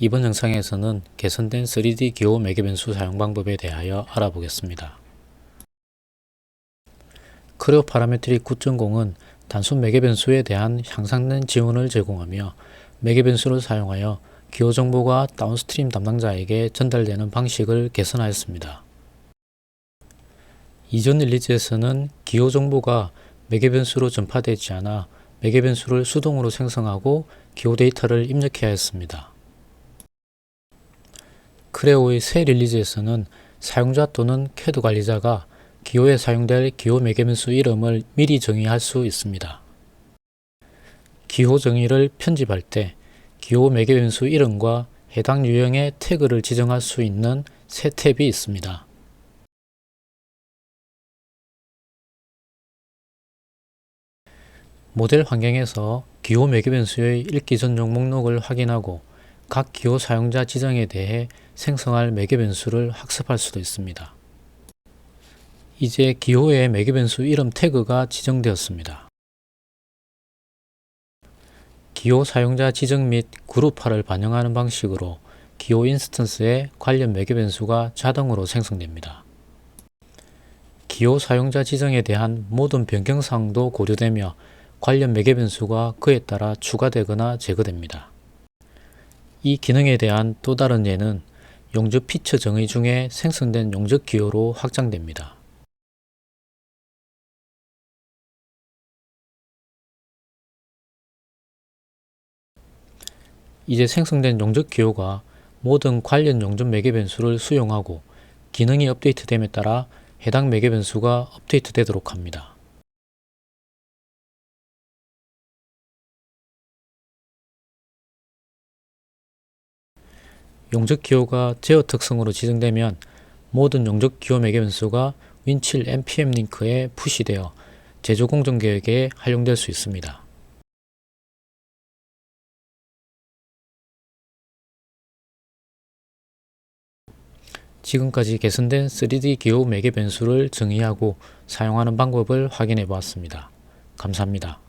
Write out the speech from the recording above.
이번 영상에서는 개선된 3D 기호 매개 변수 사용 방법에 대하여 알아보겠습니다. 크레오 파라메트릭 9.0은 단순 매개 변수에 대한 향상된 지원을 제공하며 매개 변수를 사용하여 기호 정보가 다운스트림 담당자에게 전달되는 방식을 개선하였습니다. 이전 릴리즈에서는 기호 정보가 매개 변수로 전파되지 않아 매개 변수를 수동으로 생성하고 기호 데이터를 입력해야 했습니다. 크레오의 새 릴리즈에서는 사용자 또는 캐드 관리자가 기호에 사용될 기호 매개변수 이름을 미리 정의할 수 있습니다. 기호 정의를 편집할 때 기호 매개변수 이름과 해당 유형의 태그를 지정할 수 있는 새 탭이 있습니다. 모델 환경에서 기호 매개변수의 읽기 전용 목록을 확인하고 각 기호 사용자 지정에 대해 생성할 매개 변수를 학습할 수도 있습니다. 이제 기호의 매개 변수 이름 태그가 지정되었습니다. 기호 사용자 지정 및 그룹화를 반영하는 방식으로 기호 인스턴스에 관련 매개 변수가 자동으로 생성됩니다. 기호 사용자 지정에 대한 모든 변경사항도 고려되며 관련 매개 변수가 그에 따라 추가되거나 제거됩니다. 이 기능에 대한 또 다른 예는 용접 피처 정의 중에 생성된 용접 기호로 확장됩니다. 이제 생성된 용접 기호가 모든 관련 용접 매개 변수를 수용하고 기능이 업데이트됨에 따라 해당 매개 변수가 업데이트되도록 합니다. 용접 기호가 제어 특성으로 지정되면 모든 용접 기호 매개 변수가 윈칠 npm 링크에 푸시되어 제조 공정 계획에 활용될 수 있습니다. 지금까지 개선된 3D 기호 매개 변수를 정의하고 사용하는 방법을 확인해 보았습니다. 감사합니다.